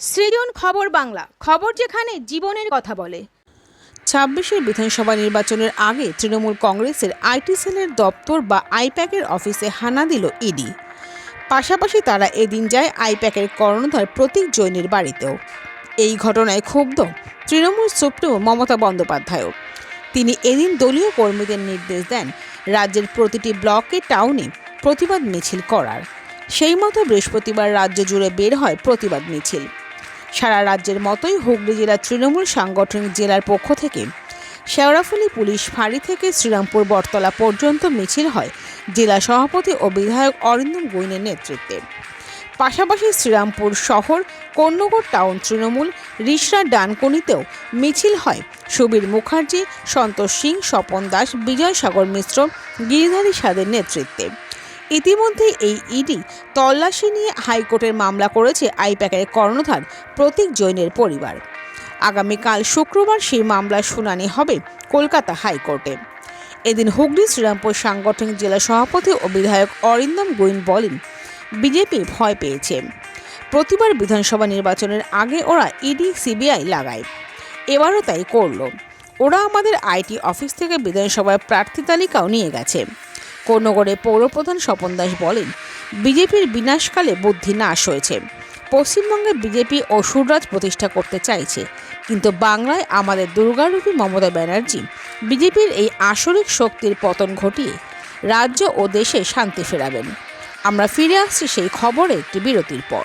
সৃজন খবর বাংলা, খবর যেখানে জীবনের কথা বলে। ছাব্বিশের বিধানসভা নির্বাচনের আগে তৃণমূল কংগ্রেসের আইটি সেলের দপ্তর বা আইপ্যাকের অফিসে হানা দিল ইডি। পাশাপাশি তারা এদিন যায় আইপ্যাকের কর্ণধার প্রতীক জৈনের বাড়িতেও। এই ঘটনায় ক্ষুব্ধ তৃণমূল সুপ্রিমো মমতা বন্দ্যোপাধ্যায়ও। তিনি এদিন দলীয় কর্মীদের নির্দেশ দেন রাজ্যের প্রতিটি ব্লকে টাউনে প্রতিবাদ মিছিল করার। সেই মতো বৃহস্পতিবার রাজ্য জুড়ে বের হয় প্রতিবাদ মিছিল। সারা রাজ্যের মতোই হুগলি জেলার তৃণমূল সাংগঠনিক জেলার পক্ষ থেকে শেওড়াফুলি পুলিশ ফাঁড়ি থেকে শ্রীরামপুর বটতলা পর্যন্ত মিছিল হয় জেলা সভাপতি ও বিধায়ক অরিন্দম গৈনের নেতৃত্বে। পাশাপাশি শ্রীরামপুর শহর কন্যগড় টাউন তৃণমূল, রিসরা ডানকনিতেও মিছিল হয়। সুবীর মুখার্জি, সন্তোষ সিং, স্বপন দাস বিজয় সাগর মিশ্র, গিরিধারী সাদের নেতৃত্বে। ইতিমধ্যে এই ইডি তল্লাশি নিয়ে হাইকোর্টের মামলা করেছে আইপ্যাকের কর্ণধার প্রতীক জৈনের পরিবার। আগামীকাল শুক্রবার সেই মামলার শুনানি হবে কলকাতা হাইকোর্টে। এদিন হুগলি শ্রীরামপুর সাংগঠনিক জেলা সভাপতি ও বিধায়ক অরিন্দম গোয়েন বলেন, বিজেপি ভয় পেয়েছে। প্রতিবার বিধানসভা নির্বাচনের আগে ওরা ইডি, সিবিআই লাগায়। এবারও তাই করল। ওরা আমাদের আইটি অফিস থেকে বিধানসভার প্রার্থী তালিকাও নিয়ে গেছে। কোন্নগরে পৌরপ্রধান স্বপন দাস বলেন, বিজেপির বিনাশকালে বুদ্ধি নাশ হয়েছে। পশ্চিমবঙ্গে বিজেপি অসুররাজ প্রতিষ্ঠা করতে চাইছে, কিন্তু বাংলায় আমাদের দুর্গারূপী মমতা ব্যানার্জি বিজেপির এই আসরিক শক্তির পতন ঘটিয়ে রাজ্য ও দেশে শান্তি ফেরাবেন। আমরা ফিরে আসছি সেই খবরে একটি বিরতির পর।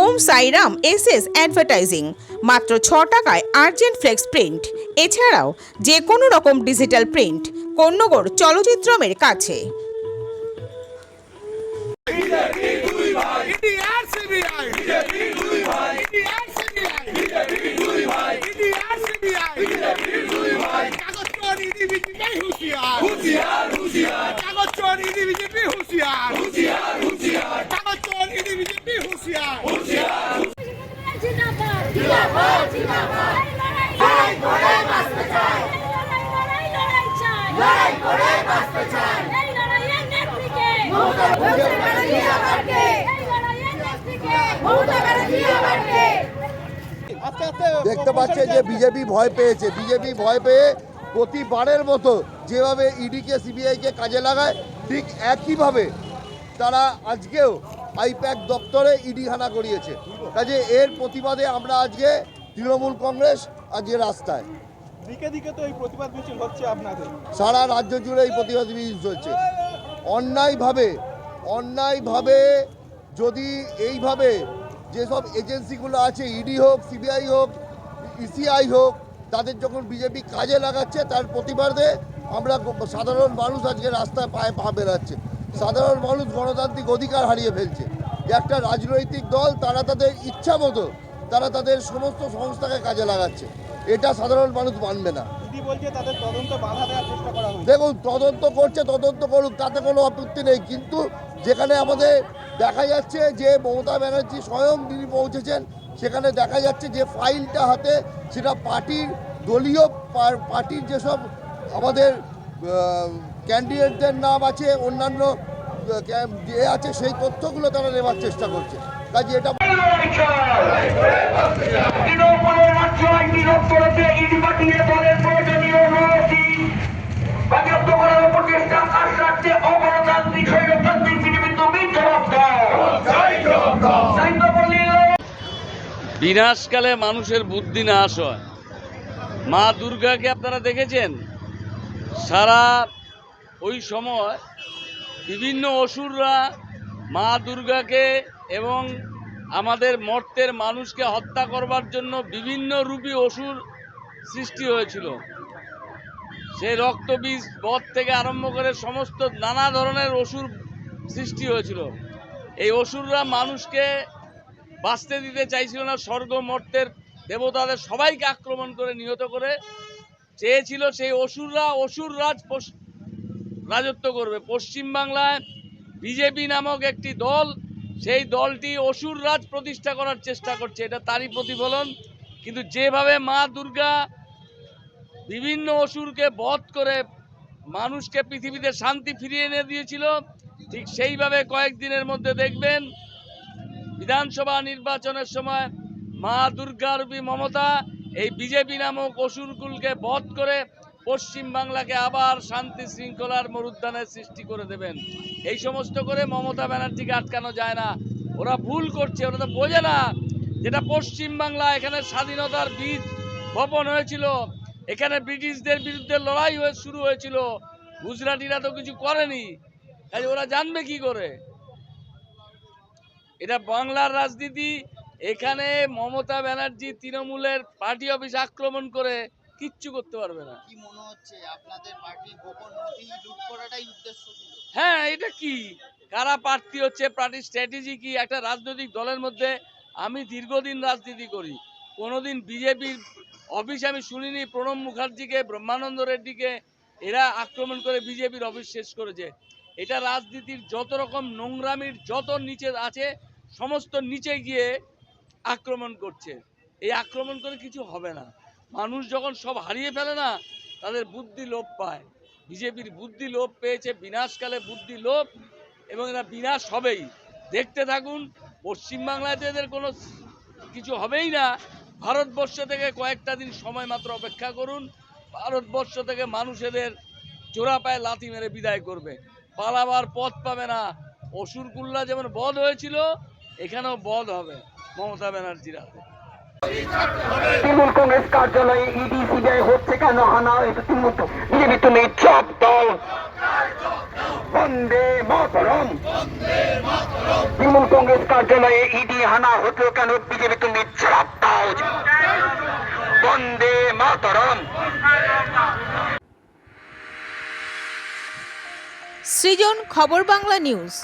Om Sairam S S advertising, মাত্র ছ টাকায় আর্জেন্ট ফ্লেক্স প্রিন্ট। এছাড়াও যে কোনো রকম ডিজিটাল প্রিন্ট কন্যগর চলচ্চিত্রমের কাছে ইডিআর সিবিআই বিজেপি দুই ভাই ইডিআর সিবিআই বিজেপি দুই ভাই ইডিআর সিবিআই বিজেপি দুই ভাই কাগজ চোর ইডি বিজেপি হুঁশিয়ার হুঁশিয়ার হুঁশিয়ার কাগজ চোর ইডি বিজেপি হুঁশিয়ার হুঁশিয়ার হুঁশিয়ার কাগজ চোর ইডি বিজেপি হুঁশিয়ার হুঁশিয়ার জিন্দাবাদ জিন্দাবাদ জিন্দাবাদ লড়াই করে বাঁচতে চাই লড়াই লড়াই চাই লড়াই করে বাঁচতে চাই এই লড়াইয়ের নেত্রীকে মমতা ব্যানার্জি আবারকে এই লড়াইয়ের নেত্রীকে মমতা ব্যানার্জি আবারকে দেখতে পাচ্ছে যে বিজেপি ভয় পেয়েছে বিজেপি ভয় পেয়ে প্রতিবারের মতো যেভাবে ইডিকে সিবিআইকে কাজে লাগায় ঠিক একইভাবে তারা আজকেও আইপ্যাক দপ্তরে ইডি হানা করিয়েছে। কাজে এর প্রতিবাদে আমরা আজকে তৃণমূল কংগ্রেস আজকে রাস্তায়। দিকে দিকে তো এই প্রতিবাদ মিছিল হচ্ছে আপনাদের। সারা রাজ্য জুড়ে এই প্রতিবাদ মিছিল চলছে। অন্যায়ভাবে অন্যায়ভাবে যদি এইভাবে যেসব এজেন্সিগুলো আছে ইডি হোক সিবিআই হোক ইসিআই হোক, তাদের যখন বিজেপি কাজে লাগাচ্ছে, তার প্রতিবাদে আমরা সাধারণ মানুষ আজকে রাস্তায় পায়ে পা বেরাচ্ছে সাধারণ মানুষ গণতান্ত্রিক অধিকার হারিয়ে ফেলছে। একটা রাজনৈতিক দল, তারা তাদের ইচ্ছা মতো তারা তাদের সমস্ত সংস্থাকে কাজে লাগাচ্ছে। এটা সাধারণ মানুষ মানবে না। ইডি বলছে তাদের তদন্ত বাধা দেওয়ার চেষ্টা করা দেখুন তদন্ত করছে তদন্ত করুক তাতে কোনো আপত্তি নেই। কিন্তু যেখানে আমাদের দেখা যাচ্ছে যে মমতা ব্যানার্জি স্বয়ং তিনি পৌঁছেছেন সেখানে দেখা যাচ্ছে যে ফাইলটা হাতে সেটা পার্টির দলীয় পার্টির যেসব আমাদের ক্যান্ডিডেটদের নাম আছে অন্যান্য যে আছে সেই তথ্যগুলো তারা নেওয়ার চেষ্টা করছে। কাজে এটা দপ্তরতে ইডি পাঠিয়ে দলের প্রয়োজনীয় বাজেয়াপ্ত করার আর রাজ্যে অগণতান্ত্রিক দাও বিনাশকালে মানুষের বুদ্ধি নাশ হয়। মা দুর্গাকে আপনারা দেখেছেন? সারা ওই সময় বিভিন্ন অসুররা মা দুর্গাকে এবং আমাদের মর্তের মানুষকে হত্যা করবার জন্য বিভিন্ন রূপী অসুর সৃষ্টি হয়েছিল। সেই রক্তবীজ বধ থেকে আরম্ভ করে সমস্ত নানা ধরনের অসুর সৃষ্টি হয়েছিল। এই অসুররা মানুষকে বাঁচতে দিতে চাইছিল না, স্বর্গ, মর্তের দেবতাদের সবাইকে আক্রমণ করে নিহত করে চেয়েছিল সেই অসুররা অসুর রাজ রাজত্ব করবে। পশ্চিমবাংলায় বিজেপি নামক একটি দল সেই দলটি অসুর রাজ প্রতিষ্ঠা করার চেষ্টা করছে, এটা তারই প্রতিফলন। কিন্তু যেভাবে মা দুর্গা বিভিন্ন অসুরকে বধ করে মানুষকে পৃথিবীতে শান্তি ফিরিয়ে এনে দিয়েছিল, ঠিক সেইভাবে কয়েকদিনের মধ্যে দেখবেন বিধানসভা নির্বাচনের সময় মা দুর্গারূপী মমতা এই বিজেপি নামক অসুরকুলকে বধ করে পশ্চিম বাংলাকে আবার শান্তি শৃঙ্খলার মরুদ্যানের সৃষ্টি করে দেবেন। এই সমস্ত করে মমতা ব্যানার্জিকে আটকানো যায় না। ওরা ভুল করছে, ওরা তো বোঝে না। যেটা পশ্চিম বাংলা, এখানে স্বাধীনতার বীজ বপন হয়েছিল। এখানে ব্রিটিশদের বিরুদ্ধে লড়াই হয়ে শুরু হয়েছিল। গুজরাটিরা তো কিছু করেনি। কাজে ওরা জানবে কি করে? এটা বাংলার রাজনীতি। এখানে মমতা ব্যানার্জি তৃণমূলের পার্টি অফিস আক্রমণ করে কিচ্ছু করতে পারবে না। কি মনে হচ্ছে আপনাদের পার্টি গোপন নথি লুট করাটাই উদ্দেশ্য ছিল? হ্যাঁ এটা কি? কারা প্রার্থী হচ্ছে পার্টির স্ট্র্যাটেজি কি? একটা রাজনৈতিক দলের মধ্যে আমি দীর্ঘদিন রাজনীতি করি। কোনোদিন বিজেপির অফিস আমি শুনিনি প্রণব মুখার্জিকে ব্রহ্মানন্দ রেড্ডিকে এরা আক্রমণ করে বিজেপির অফিস শেষ করেছে। এটা রাজনীতির যত রকম নোংরামির যত নিচে আছে সমস্ত নিচে গিয়ে আক্রমণ করছে। এই আক্রমণ করে কিছু হবে না। মানুষ যখন সব হারিয়ে ফেলে না, তাদের বুদ্ধি লোপ পায়। বিজেপির বুদ্ধি লোপ পেয়েছে, বিনাশকালে বুদ্ধি লোপ, এবং এরা বিনাশ হবেই। দেখতে থাকুন পশ্চিমবাংলায় তো এদের কোনো কিছু হবেই না। ভারতবর্ষ থেকে কয়েকটা দিন সময় মাত্র অপেক্ষা করুন। ভারতবর্ষ থেকে মানুষ এদের পায়ে লাথি মেরে বিদায় করবে। পালাবার পথ পাবে না। অসুরকুল্লা যেমন বধ হয়েছিল, এখানেও বধ হবে, মমতা ব্যানার্জির হাতে। তৃণমূল কংগ্রেস কার্যালয়ে ইডি, সিবিআই হচ্ছে কেন হানা? এটা তৃণমূল বিজেপি তুমি চপ দল। বন্দে মাতরম। তৃণমূল কংগ্রেস কার্যালয়ে ইডি হানা হতো কেন বিজেপি তুমি চপ দাও বন্দে মাতরম। সৃজন খবর বাংলা নিউজ।